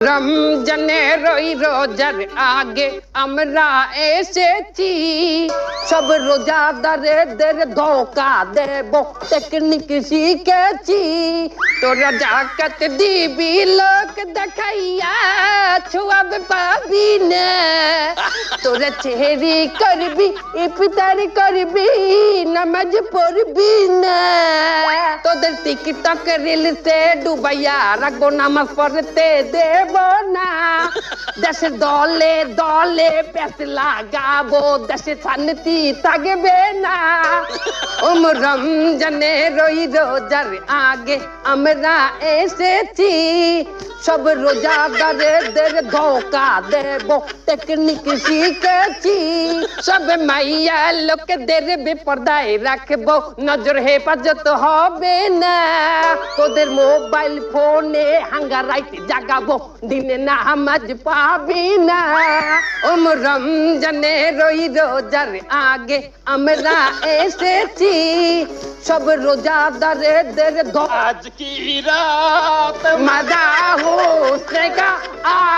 রমজানের ওই রোজার আগে আমরা এসেছি। সব রোজাদারেদের ধোকা দেব টেকনিক শিখেছি। তোরা জাকাত দিবি, লোক দেখাইয়া ছুয়াব পাবি না। তোরা চেহারি করবি, ইফতার করবি, নামাজ পড়বি না। তোদের টিকটক রিলসে ডুবাইয়া রাখব নামাজ পড়তে দেব না। দেশের দলে দলে পেস লাগাবো, দেশে শান্তি থাকবে না। ওম রমজানের ওই রোজার আগে আমরা এসেছি। সব রোজাদারেদের ধোকা দেব। টেকনিক শিখেছি সব মাইয়া লোকেদের বিপর্দায় রাখব। নজর হেফাজত হবে না। তোদের মোবাইল ফোনে হাঙ্গারাইতে জাগাবো। দিনে না আমাজ পাবি না। ওম রমজানে রই রোজার আগে আমরা এসেছি। সব রোজাদারেদের আজ কি রাত? মাদা Ah!